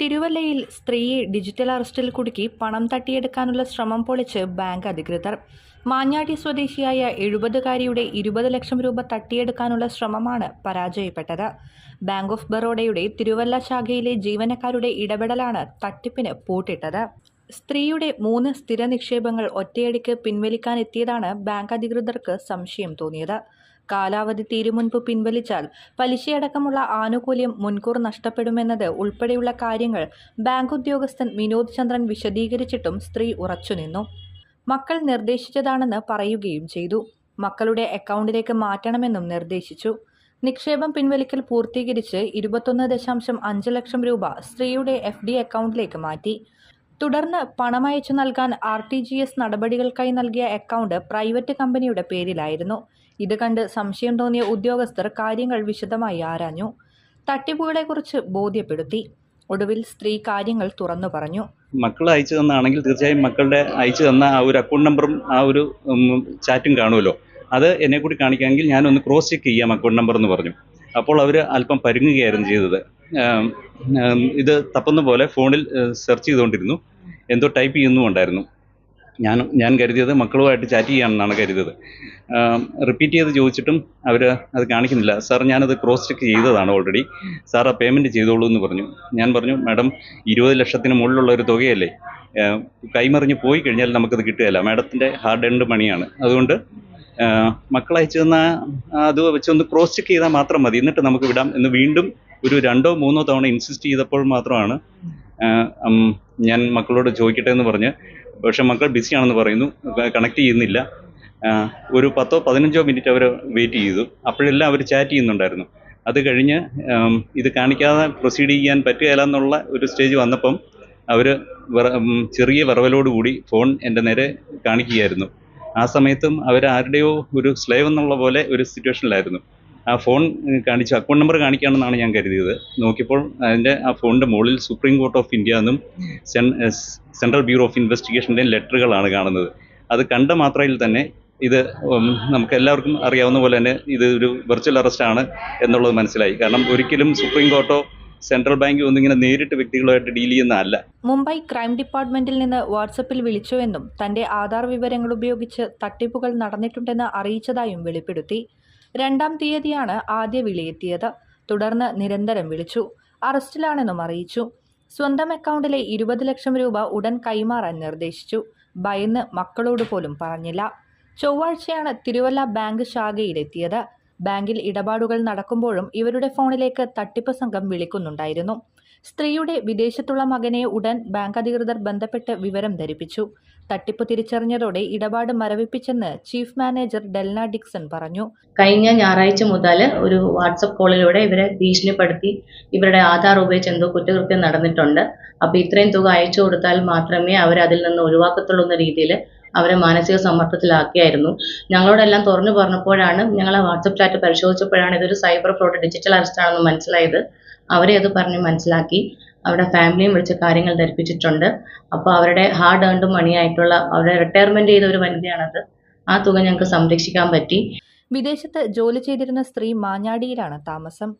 തിരുവല്ലയിൽ സ്ത്രീയെ ഡിജിറ്റൽ അറസ്റ്റിൽ കുടുക്കി പണം തട്ടിയെടുക്കാനുള്ള ശ്രമം പൊളിച്ച് ബാങ്ക് അധികൃതർ. മാഞ്ഞാടി സ്വദേശിയായ എഴുപതുകാരിയുടെ ഇരുപത് ലക്ഷം രൂപ തട്ടിയെടുക്കാനുള്ള ശ്രമമാണ് പരാജയപ്പെട്ടത്. ബാങ്ക് ഓഫ് ബറോഡയുടെ തിരുവല്ല ശാഖയിലെ ജീവനക്കാരുടെ ഇടപെടലാണ് തട്ടിപ്പിന് പൂട്ടിട്ടത്. സ്ത്രീയുടെ മൂന്ന് സ്ഥിര നിക്ഷേപങ്ങൾ ഒറ്റയടിക്ക് പിൻവലിക്കാനെത്തിയതാണ് ബാങ്ക് അധികൃതർക്ക് സംശയം തോന്നിയത്. കാലാവധി തീരുമുൻപ് പിൻവലിച്ചാൽ പലിശയടക്കമുള്ള ആനുകൂല്യം മുൻകൂർ നഷ്ടപ്പെടുമെന്നത് ഉൾപ്പെടെയുള്ള കാര്യങ്ങൾ ബാങ്ക് ഉദ്യോഗസ്ഥൻ വിനോദ് ചന്ദ്രൻ വിശദീകരിച്ചിട്ടും സ്ത്രീ ഉറച്ചുനിന്നു. മക്കൾ നിർദ്ദേശിച്ചതാണെന്ന് പറയുകയും ചെയ്തു. മക്കളുടെ അക്കൗണ്ടിലേക്ക് മാറ്റണമെന്നും നിർദ്ദേശിച്ചു. നിക്ഷേപം പിൻവലിക്കൽ പൂർത്തീകരിച്ച് ഇരുപത്തൊന്ന് ദശാംശം അഞ്ച് ലക്ഷം രൂപ സ്ത്രീയുടെ എഫ് ഡി അക്കൗണ്ടിലേക്ക് മാറ്റി. തുടർന്ന് പണമയച്ചു നൽകാൻ ആർ ടി ജി എസ് നടപടികൾക്കായി നൽകിയ അക്കൗണ്ട് പ്രൈവറ്റ് കമ്പനിയുടെ പേരിലായിരുന്നു. ഇത് കണ്ട് സംശയം തോന്നിയ ഉദ്യോഗസ്ഥർ കാര്യങ്ങൾ വിശദമായി ആരാഞ്ഞു. തട്ടിപ്പുകളെക്കുറിച്ച് ബോധ്യപ്പെടുത്തി. ഒടുവിൽ സ്ത്രീ കാര്യങ്ങൾ തുറന്നു പറഞ്ഞു. മക്കൾ അയച്ചു തന്നാണെങ്കിൽ തീർച്ചയായും മക്കളുടെ അയച്ചു തന്ന ആ ഒരു അക്കൗണ്ട് നമ്പറും ആ ഒരു ചാറ്റും കാണുമല്ലോ. അത് എന്നെ കൂടി കാണിക്കാമെങ്കിൽ ഞാനൊന്ന് ക്രോസ് ചെക്ക് ചെയ്യാം അക്കൗണ്ട് നമ്പർ എന്ന് പറഞ്ഞു. അപ്പോൾ അവർ അല്പം പരുങ്ങുകയായിരുന്നു ചെയ്തത്. ഇത് തപ്പുന്ന പോലെ ഫോണിൽ സെർച്ച് ചെയ്തുകൊണ്ടിരുന്നു. എന്തോ ടൈപ്പ് ചെയ്യുന്നുമുണ്ടായിരുന്നു. ഞാൻ ഞാൻ കരുതിയത് മക്കളുമായിട്ട് ചാറ്റ് ചെയ്യാമെന്നാണ് കരുതിയത്. റിപ്പീറ്റ് ചെയ്ത് ചോദിച്ചിട്ടും അവർ അത് കാണിക്കുന്നില്ല. സാർ ഞാനത് ക്രോസ് ചെക്ക് ചെയ്തതാണ് ഓൾറെഡി സാർ ആ പേയ്മെന്റ് ചെയ്തോളൂ എന്ന് പറഞ്ഞു. ഞാൻ പറഞ്ഞു മാഡം ഇരുപത് ലക്ഷത്തിന് മുകളിലുള്ള ഒരു തുകയല്ലേ? കൈമറിഞ്ഞ് പോയി കഴിഞ്ഞാൽ നമുക്കത് കിട്ടുകയില്ല. മാഡത്തിന്റെ ഹാർഡ് എൻഡ് മണിയാണ് അതുകൊണ്ട് മക്കളയച്ചു തന്ന അത് വെച്ചൊന്ന് ക്രോസ് ചെക്ക് ചെയ്താൽ മാത്രം മതി. എന്നിട്ട് നമുക്ക് വിടാം. എന്ന് വീണ്ടും ഒരു രണ്ടോ മൂന്നോ തവണ ഇൻസിസ്റ്റ് ചെയ്തപ്പോൾ മാത്രമാണ് ഞാൻ മക്കളോട് ചോദിക്കട്ടെ എന്ന് പറഞ്ഞ് പക്ഷെ മക്കൾ ബിസിയാണെന്ന് പറയുന്നു. കണക്ട് ചെയ്യുന്നില്ല. ഒരു പത്തോ പതിനഞ്ചോ മിനിറ്റ് അവർ വെയിറ്റ് ചെയ്തു. അപ്പോഴെല്ലാം അവർ ചാറ്റ് ചെയ്യുന്നുണ്ടായിരുന്നു. അത് കഴിഞ്ഞ് ഇത് കാണിക്കാതെ പ്രൊസീഡ് ചെയ്യാൻ പറ്റുകയില്ല എന്നുള്ള ഒരു സ്റ്റേജ് വന്നപ്പം അവർ ചെറിയ വിറവലോടുകൂടി ഫോൺ എന്റെ നേരെ കാണിക്കുകയായിരുന്നു. ആ സമയത്തും അവർ ആരുടെയോ ഒരു സ്ലേവ് എന്നുള്ള പോലെ ഒരു സിറ്റുവേഷനിലായിരുന്നു ആ ഫോൺ കാണിച്ച് അക്കൗണ്ട് നമ്പർ കാണിക്കുകയാണെന്നാണ് ഞാൻ കരുതിയത്. നോക്കിയപ്പോൾ അതിന്റെ ആ ഫോണിന്റെ മുകളിൽ സുപ്രീം കോർട്ട് ഓഫ് ഇന്ത്യ എന്നും സെൻ സെൻട്രൽ ബ്യൂറോ ഓഫ് ഇൻവെസ്റ്റിഗേഷന്റെ ലെറ്ററുകളാണ് കാണുന്നത്. അത് കണ്ട മാത്രയിൽ തന്നെ ഇത് നമുക്ക് എല്ലാവർക്കും അറിയാവുന്ന പോലെ തന്നെ ഇത് ഒരു വെർച്വൽ അറസ്റ്റ് ആണ് എന്നുള്ളത് മനസ്സിലായി. കാരണം ഒരിക്കലും സുപ്രീം കോർട്ടോ സെൻട്രൽ ബാങ്ക് ഒന്നും ഇങ്ങനെ നേരിട്ട് വ്യക്തികളുമായിട്ട് ഡീൽ ചെയ്യുന്നതല്ല മുംബൈ ക്രൈം ഡിപ്പാർട്ട്മെന്റിൽ നിന്ന് വാട്സപ്പിൽ വിളിച്ചുവെന്നും തന്റെ ആധാർ വിവരങ്ങൾ ഉപയോഗിച്ച് തട്ടിപ്പുകൾ നടന്നിട്ടുണ്ടെന്ന് അറിയിച്ചതായും വെളിപ്പെടുത്തി. രണ്ടാം തീയതിയാണ് ആദ്യ വിളിയെത്തിയത്. തുടർന്ന് നിരന്തരം വിളിച്ചു. അറസ്റ്റിലാണെന്നും അറിയിച്ചു. സ്വന്തം അക്കൗണ്ടിലെ ഇരുപത് ലക്ഷം രൂപ ഉടൻ കൈമാറാൻ നിർദ്ദേശിച്ചു. ഭയന്ന് മക്കളോട് പോലും പറഞ്ഞില്ല. ചൊവ്വാഴ്ചയാണ് തിരുവല്ല ബാങ്ക് ശാഖയിലെത്തിയത്. ബാങ്കിൽ ഇടപാടുകൾ നടക്കുമ്പോഴും ഇവരുടെ ഫോണിലേക്ക് തട്ടിപ്പ് സംഘം വിളിക്കുന്നുണ്ടായിരുന്നു. സ്ത്രീയുടെ വിദേശത്തുള്ള മകനെ ഉടൻ ബാങ്ക് അധികൃതർ ബന്ധപ്പെട്ട് വിവരം ധരിപ്പിച്ചു. തട്ടിപ്പ് തിരിച്ചറിഞ്ഞതോടെ ഇടപാട് മരവിപ്പിച്ചെന്ന് ചീഫ് മാനേജർ ഡെൽന ഡിക്സൺ പറഞ്ഞു. കഴിഞ്ഞ ഞായറാഴ്ച മുതൽ ഒരു വാട്സപ്പ് കോളിലൂടെ ഇവരെ ഭീഷണിപ്പെടുത്തി ഇവരുടെ ആധാർ ഉപയോഗിച്ച് എന്തോ കുറ്റകൃത്യം നടന്നിട്ടുണ്ട്. അപ്പോൾ ഇത്രയും തുക അയച്ചു കൊടുത്താൽ മാത്രമേ അവർ അതിൽ നിന്ന് ഒഴിവാക്കത്തുള്ളൂ എന്ന രീതിയിൽ അവരെ മാനസിക സമ്മർദ്ദത്തിലാക്കിയായിരുന്നു. ഞങ്ങളോടെല്ലാം തുറന്നു പറഞ്ഞപ്പോഴാണ് ഞങ്ങളെ വാട്സപ്പ് ചാറ്റ് പരിശോധിച്ചപ്പോഴാണ് ഇതൊരു സൈബർ ഫ്രോഡ് ഡിജിറ്റൽ അറസ്റ്റ് ആണെന്ന് മനസ്സിലായത്. അവരെ അത് പറഞ്ഞ് മനസ്സിലാക്കി. അവരുടെ ഫാമിലിയും വിളിച്ച് കാര്യങ്ങൾ ധരിപ്പിച്ചിട്ടുണ്ട്. അപ്പോൾ അവരുടെ ഹാർഡ് ഏൺഡ് മണിയായിട്ടുള്ള അവരുടെ റിട്ടയർമെന്റ് ചെയ്ത ഒരു വനിതയാണത്. ആ തുക ഞങ്ങൾക്ക് സംരക്ഷിക്കാൻ പറ്റി. വിദേശത്ത് ജോലി ചെയ്തിരുന്ന സ്ത്രീ മാഞ്ഞാടിയിലാണ് താമസം.